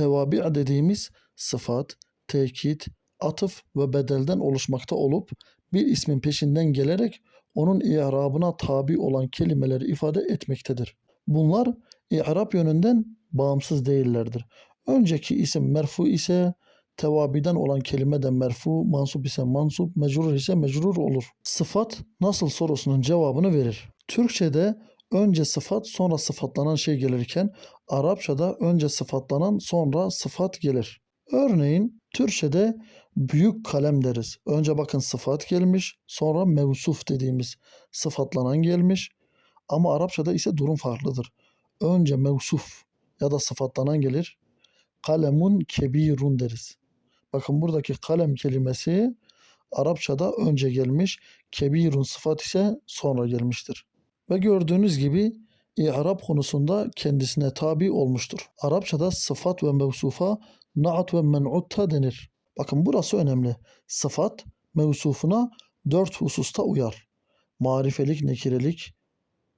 tevabi dediğimiz sıfat, tekit, atıf ve bedelden oluşmakta olup bir ismin peşinden gelerek onun i'rabına tabi olan kelimeleri ifade etmektedir. Bunlar i'rab yönünden bağımsız değillerdir. Önceki isim merfu ise tevabiden olan kelime de merfu, mansup ise mansup, mecrur ise mecrur olur. Sıfat nasıl sorusunun cevabını verir. Türkçe'de önce sıfat sonra sıfatlanan şey gelirken Arapçada önce sıfatlanan sonra sıfat gelir. Örneğin Türkçe'de büyük kalem deriz. Önce bakın sıfat gelmiş, sonra mevsuf dediğimiz sıfatlanan gelmiş. Ama Arapçada ise durum farklıdır. Önce mevsuf ya da sıfatlanan gelir. Kalemun kebirun deriz. Bakın buradaki kalem kelimesi Arapçada önce gelmiş, kebirun sıfat ise sonra gelmiştir. Ve gördüğünüz gibi İ'rab konusunda kendisine tabi olmuştur. Arapçada sıfat ve mevsufa naat ve men'utta denir. Bakın burası önemli. Sıfat mevsufuna dört hususta uyar. Marifelik, nekirelik,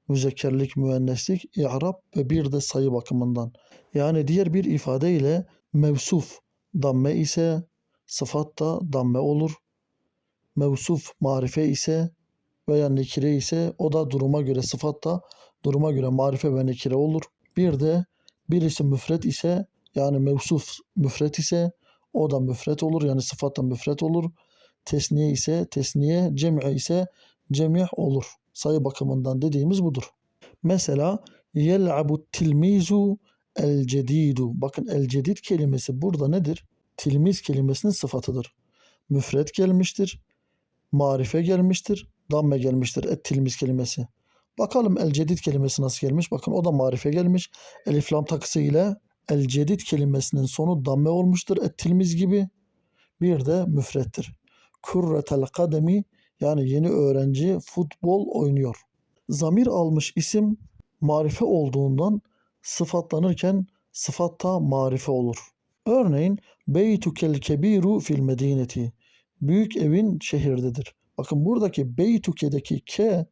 müzekkerlik, müenneslik, i'rab ve bir de sayı bakımından. Yani diğer bir ifadeyle mevsuf damme ise sıfat da damme olur. Mevsuf marife ise veya nekire ise o da duruma göre sıfat da duruma göre marife ve nekire olur. Bir de birisi müfret ise yani mevsuf müfret ise o da müfret olur yani sıfat da müfret olur. Tesniye ise tesniye, cem'i ise cemih olur. Sayı bakımından dediğimiz budur. Mesela yel'abu tilmizu el cedidu. Bakın el cedid kelimesi burada nedir? Tilmiz kelimesinin sıfatıdır. Müfret gelmiştir. Marife gelmiştir. Damme gelmiştir. Et tilmiz kelimesi. Bakalım el cedid kelimesi nasıl gelmiş? Bakın o da marife gelmiş. Elif lam takısı ile el cedid kelimesinin sonu damme olmuştur. Et tilmiz gibi. Bir de müfrettir. Kurretel kademi yani yeni öğrenci futbol oynuyor. Zamir almış isim marife olduğundan sıfatlanırken sıfatta marife olur. Örneğin beytukel kebiru fil medineti. Büyük evin şehirdedir. Bakın buradaki beytuke'deki ke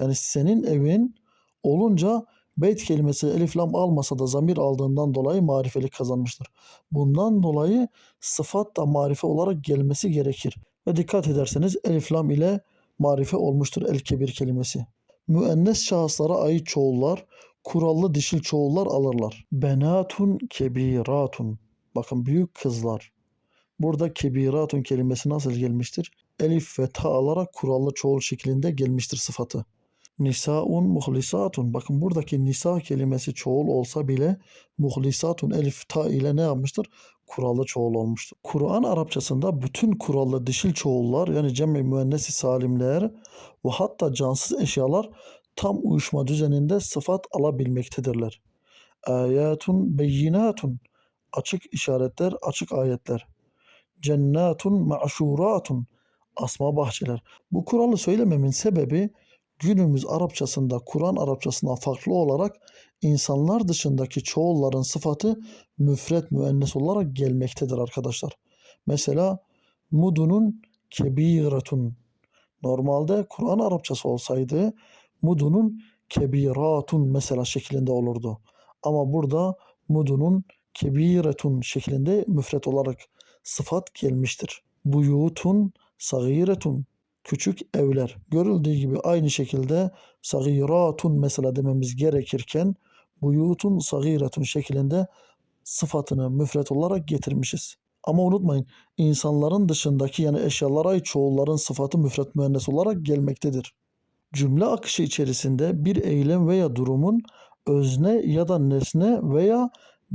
yani senin evin olunca beyt kelimesi elif lam almasa da zamir aldığından dolayı marifelik kazanmıştır. Bundan dolayı sıfat da marife olarak gelmesi gerekir. Ve dikkat ederseniz elif lam ile marife olmuştur el kebir kelimesi. Müennes şahıslara ait çoğullar kurallı dişil çoğullar alırlar. Benatun kebiratun. Bakın büyük kızlar. Burada kebiratun kelimesi nasıl gelmiştir? Elif ve ta alarak kurallı çoğul şeklinde gelmiştir sıfatı. Nisaun muhlisatun. Bakın buradaki nisa kelimesi çoğul olsa bile muhlisatun elif ta ile ne yapmıştır? Kurallı çoğul olmuştur. Kur'an Arapçasında bütün kurallı dişil çoğullar yani cem-i müennesi salimler ve hatta cansız eşyalar tam uyuşma düzeninde sıfat alabilmektedirler. Ayatun beyinatun. Açık işaretler, açık ayetler. Cennatun ma'şuratun. Asma bahçeler. Bu kuralı söylememin sebebi günümüz Arapçasında Kur'an Arapçasından farklı olarak insanlar dışındaki çoğulların sıfatı müfret müennes olarak gelmektedir arkadaşlar. Mesela mudunun kebiratun. Normalde Kur'an Arapçası olsaydı mudunun kebiratun mesela şeklinde olurdu. Ama burada mudunun kebiretun şeklinde müfret olarak sıfat gelmiştir. Buyutun sagiretun küçük evler. Görüldüğü gibi aynı şekilde sagiratun mesela dememiz gerekirken buyutun sagiretun şeklinde sıfatını müfret olarak getirmişiz. Ama unutmayın insanların dışındaki yani eşyalara çoğulların sıfatı müfret müennes olarak gelmektedir. Cümle akışı içerisinde bir eylem veya durumun özne ya da nesne veya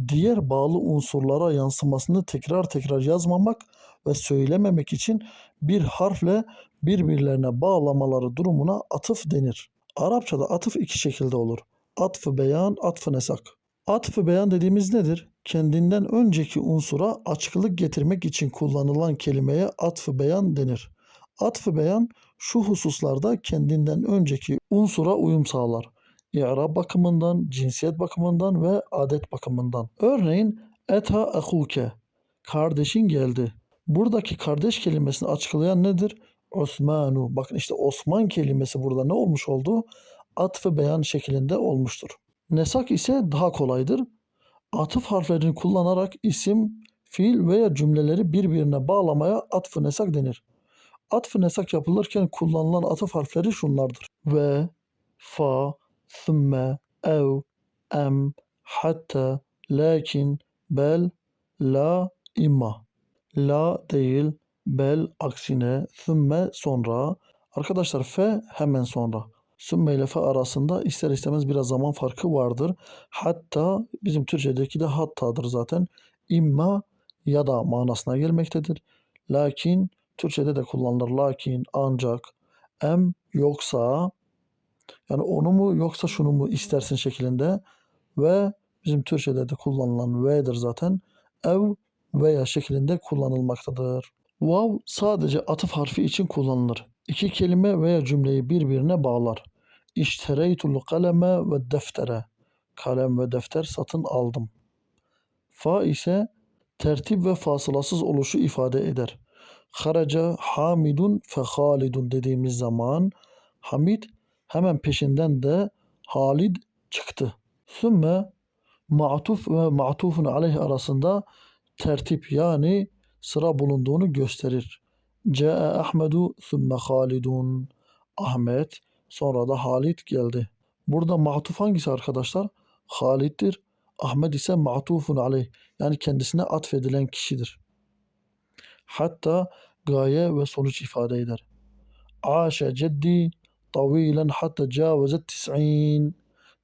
diğer bağlı unsurlara yansımasını tekrar tekrar yazmamak ve söylememek için bir harfle birbirlerine bağlamaları durumuna atıf denir. Arapçada atıf iki şekilde olur. Atfı beyan, atfı nesak. Atfı beyan dediğimiz nedir? Kendinden önceki unsura açıklık getirmek için kullanılan kelimeye atfı beyan denir. Atfı beyan şu hususlarda kendinden önceki unsura uyum sağlar. İ'rab bakımından, cinsiyet bakımından ve adet bakımından. Örneğin eta ahuke kardeşin geldi. Buradaki kardeş kelimesini açıklayan nedir? Osmanu. Bakın işte Osman kelimesi burada ne olmuş oldu? Atfı beyan şeklinde olmuştur. Nesak ise daha kolaydır. Atıf harflerini kullanarak isim, fiil veya cümleleri birbirine bağlamaya atf-ı nesak denir. Atf-ı nesak yapılırken kullanılan atıf harfleri şunlardır. Ve, fa, thümme, ev, em, hatta, lakin, bel, la, imma. La değil, bel aksine, thümme sonra. Arkadaşlar fe hemen sonra. Sümme ile fe arasında ister istemez biraz zaman farkı vardır. Hatta bizim Türkçedeki de hattadır zaten. İmma ya da manasına gelmektedir. Lakin Türkçede de kullanılır. Lakin ancak em yoksa yani onu mu yoksa şunu mu istersin şeklinde ve bizim Türkçede de kullanılan ve'dir zaten. Ev veya şeklinde kullanılmaktadır. Vav sadece atıf harfi için kullanılır. İki kelime veya cümleyi birbirine bağlar. İştereytul kaleme ve deftere. Kalem ve defter satın aldım. Fa ise tertip ve fasılasız oluşu ifade eder. Haraca hamidun fe halidun dediğimiz zaman Hamid hemen peşinden de Halid çıktı. Sümme ma'tuf ve ma'tufun aleyh arasında tertip yani sıra bulunduğunu gösterir. Ca'e Ahmedu sümme Halidun. Ahmet sonra da Halid geldi. Burada ma'tuf hangisi arkadaşlar? Halid'dir. Ahmet ise ma'tufun aleyh yani kendisine atfedilen kişidir. Hatta gaye ve sonuç ifade eder. Aşe ceddi tavilen hatta cavezet tis'in.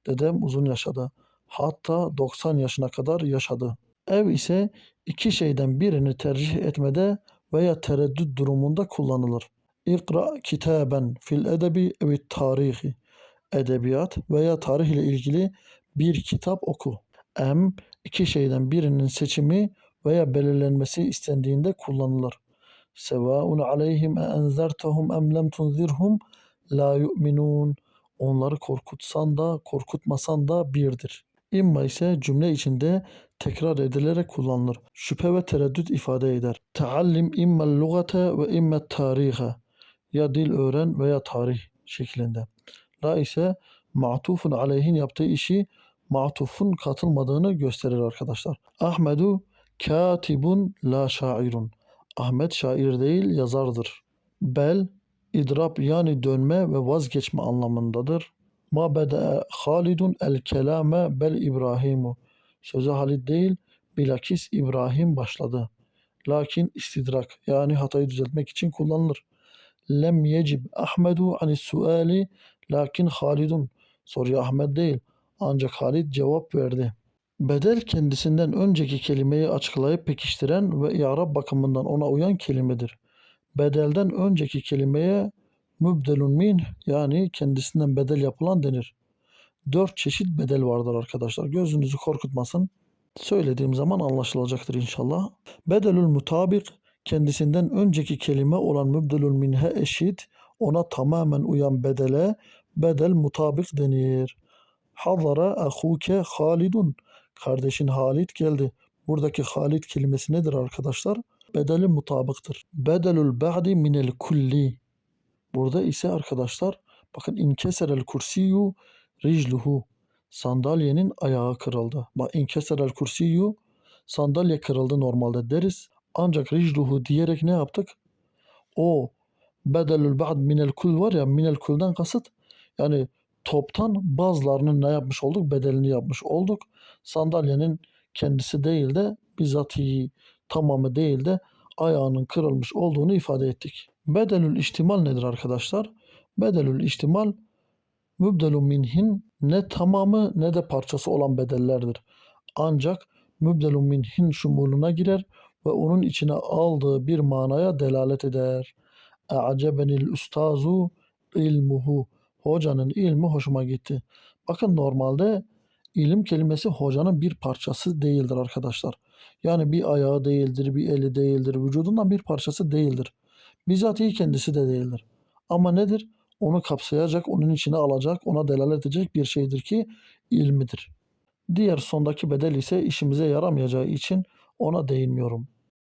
Dedem uzun yaşadı. Hatta 90 yaşına kadar yaşadı. Ev ise iki şeyden birini tercih etmede veya tereddüt durumunda kullanılır. İkra kitaben fil edebi evi tarihi. Edebiyat veya tarih ile ilgili bir kitap oku. Em iki şeyden birinin seçimi veya belirlenmesi istendiğinde kullanılır. Sevaun aleyhim e enzertehum em lem tunzirhum la yu'minun. Onları korkutsan da korkutmasan da birdir. İmma ise cümle içinde tekrar edilerek kullanılır. Şüphe ve tereddüt ifade eder. Teallim immel lugate ve immet tarihe. Ya dil öğren veya tarih şeklinde. La ise ma'tufun aleyhin yaptığı işi ma'tufun katılmadığını gösterir arkadaşlar. Ahmedu katibun la şairun. Ahmet şair değil yazardır. Bel idrap yani dönme ve vazgeçme anlamındadır. Ma bede Halidun el kelame bel İbrahimu. Söze Halid değil bilakis İbrahim başladı. Lakin istidrak yani hatayı düzeltmek için kullanılır. Lem yecib Ahmedu anis suali lakin Halidun. Soruya Ahmet değil ancak Halid cevap verdi. Bedel kendisinden önceki kelimeyi açıklayıp pekiştiren ve i'rab bakımından ona uyan kelimedir. Bedelden önceki kelimeye mübdelun min yani kendisinden bedel yapılan denir. Dört çeşit bedel vardır arkadaşlar. Gözünüzü korkutmasın. Söylediğim zaman anlaşılacaktır inşallah. Bedelül mutabik kendisinden önceki kelime olan mübdelül minhe eşit ona tamamen uyan bedele bedel mutabik denir. Hazara ahuke halidun. Kardeşin Halid geldi. Buradaki Halid kelimesi nedir arkadaşlar? Bedeli mutabıktır. Bedelül ba'di minel kulli. Burada ise arkadaşlar bakın inkeserel kursiyu ricluhu. Sandalyenin ayağı kırıldı. Bak inkeserel kursiyu sandalye kırıldı normalde deriz. Ancak ricluhu diyerek ne yaptık? O bedelül ba'd minel kul var ya minel kuldan kasıt yani toptan bazılarının ne yapmış olduk? Bedelini yapmış olduk. Sandalyenin kendisi değil de bizatihi tamamı değil de ayağının kırılmış olduğunu ifade ettik. Bedelül ihtimal nedir arkadaşlar? Bedelül ihtimal mübdelun minhin ne tamamı ne de parçası olan bedellerdir. Ancak mübdelun minhin şumuluna girer ve onun içine aldığı bir manaya delalet eder. E'acebenil ustazu ilmuhu. Hocanın ilmi hoşuma gitti. Bakın normalde ilim kelimesi hocanın bir parçası değildir arkadaşlar. Yani bir ayağı değildir, bir eli değildir, vücudundan bir parçası değildir. Bizatihi kendisi de değildir. Ama nedir? Onu kapsayacak, onun içine alacak, ona delalet edecek bir şeydir ki ilmidir. Diğer sondaki bedel ise işimize yaramayacağı için ona değinmiyorum.